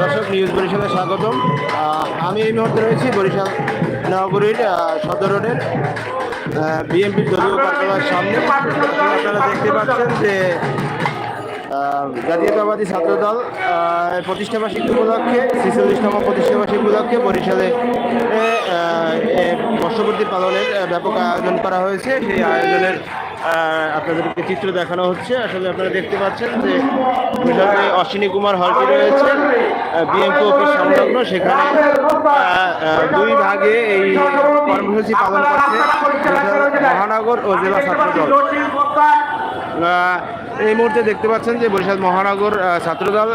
দর্শক, নিউজ বরিশালে স্বাগতম। আমি এই মুহূর্তে রয়েছি বরিশাল নগরীর সদর রোডের বিএনপির দলীয় কার্যালয়ের সামনে। আপনারা দেখতে পাচ্ছেন যে জাতীয়তাবাদী ছাত্রদল প্রতিষ্ঠাবার্ষিকী উপলক্ষে ছেচল্লিশতম প্রতিষ্ঠাবার্ষিকী উপলক্ষে বরিশালে বর্ষপূর্তি পালনের ব্যাপক আয়োজন করা হয়েছে। সেই আয়োজনের আপনাদেরকে চিত্র দেখানো হচ্ছে। আসলে আপনারা দেখতে পাচ্ছেন যে বরিশালে অশ্বিনী কুমার হলটি রয়েছে বিএনপি অফিস সংলগ্ন। সেখানে দুই ভাগে এই কর্মসূচি পালন করছে মহানগর ও জেলা ছাত্রদল। আহ, এই মুহূর্তে দেখতে পাচ্ছেন যে বরিশাল মহানগর ছাত্রদল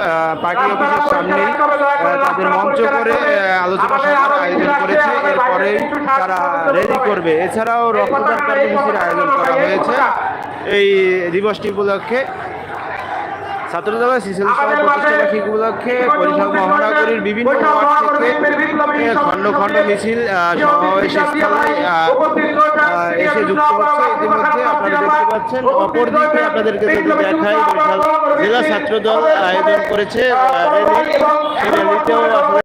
পার্টি অফিসের সামনে তাদের মঞ্চ করে আলোচনা সভার আয়োজন করেছে। এরপরে তারা রেডি করবে। এছাড়াও রক্তদান কর্মসূচির আয়োজন করা হয়েছে। এই দিবসটি উপলক্ষে ছাত্রদলের শিশুতম প্রতিষ্ঠাবার্ষিকী উপলক্ষে বরিশাল মহানগরীর বিভিন্ন ওয়ার্ড থেকে খণ্ড খণ্ড মিছিল সমাবেশ এসে যুক্ত হচ্ছে ইতিমধ্যে আপনারা দেখতে পাচ্ছেন অপরদিকে আপনাদেরকে যদি দেখাই বরিশাল জেলা ছাত্রদল আয়োজন করেছে র্যালি। সেই র্যালিতেও আসলে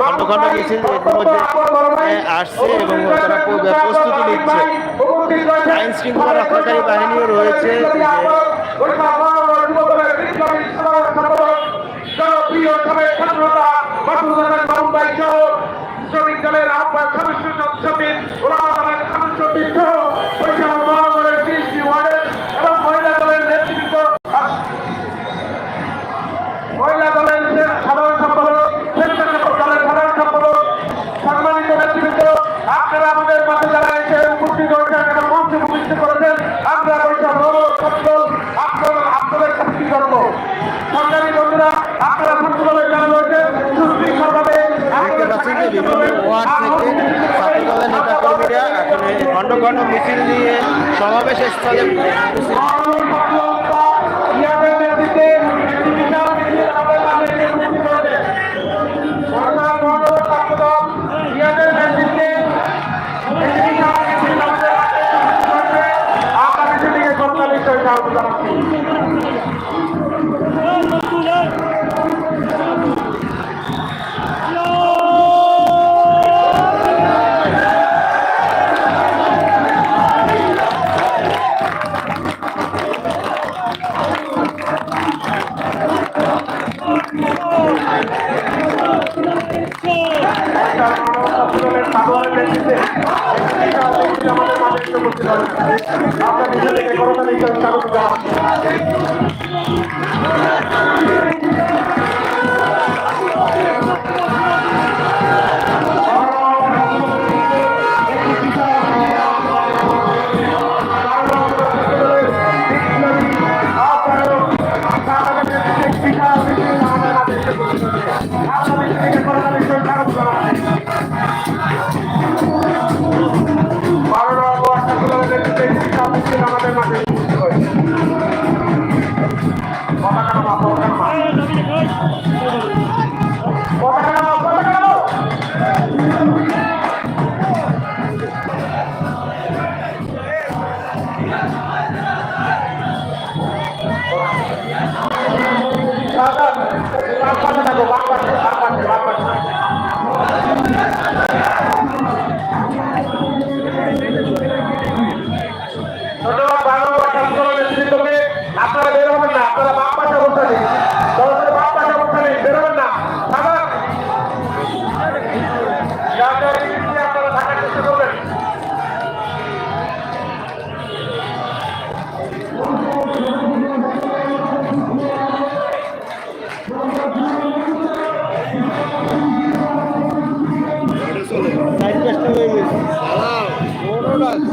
খণ্ড খণ্ড মিছিল ইতিমধ্যে আসছে এবং তারা প্রস্তুতি নিচ্ছে। আইন শৃঙ্খলা রক্ষাকারী বাহিনীও রয়েছে যে বিশ্ববিদ্যালয়ের আহ্বায়ক খণ্ড মিছিল নিয়ে সমাবেশ স্থলে এসে উপস্থিত হয়েছে আমরা মিছিলটিকে করতালি হিসেবে স্বাগত জানাচ্ছি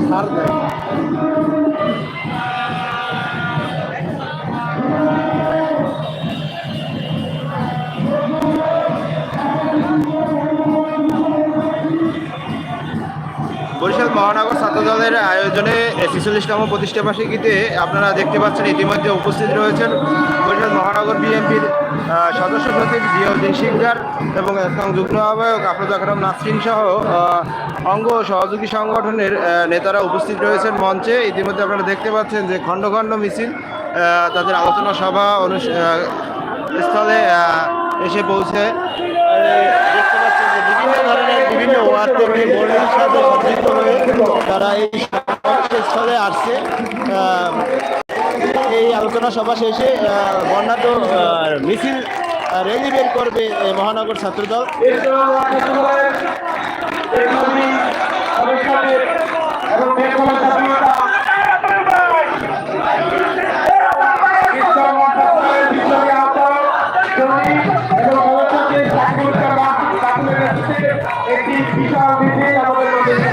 বরিশাল বরিশাল মহানগর ছাত্র দলের আয়োজনে প্রতিষ্ঠা বার্ষিকীতে আপনারা দেখতে পাচ্ছেন ইতিমধ্যে উপস্থিত রয়েছেন বরিশাল মহানগর বিএনপির সদস্য সচিব জিয়াউদ্দিন শিকদার এবং যুগ্ম আহ্বায়ক আফরোজ আকরম নাসরিন সহ অঙ্গ সহযোগী সংগঠনের নেতারা উপস্থিত রয়েছেন মঞ্চে। ইতিমধ্যে আপনারা দেখতে পাচ্ছেন যে খণ্ড খণ্ড মিছিল তাদের আলোচনা সভা স্থলে এসে পৌঁছে। দেখতে পাচ্ছেন যে বিভিন্ন ধরনের বিভিন্ন ওয়ার্ড থেকে তারা এই স্থলে আসছে এই আলোচনা সভা শেষে বর্ণাঢ্য মিছিল র্যালি বের করবে মহানগর ছাত্রদল। একটি বিশাল আমাদের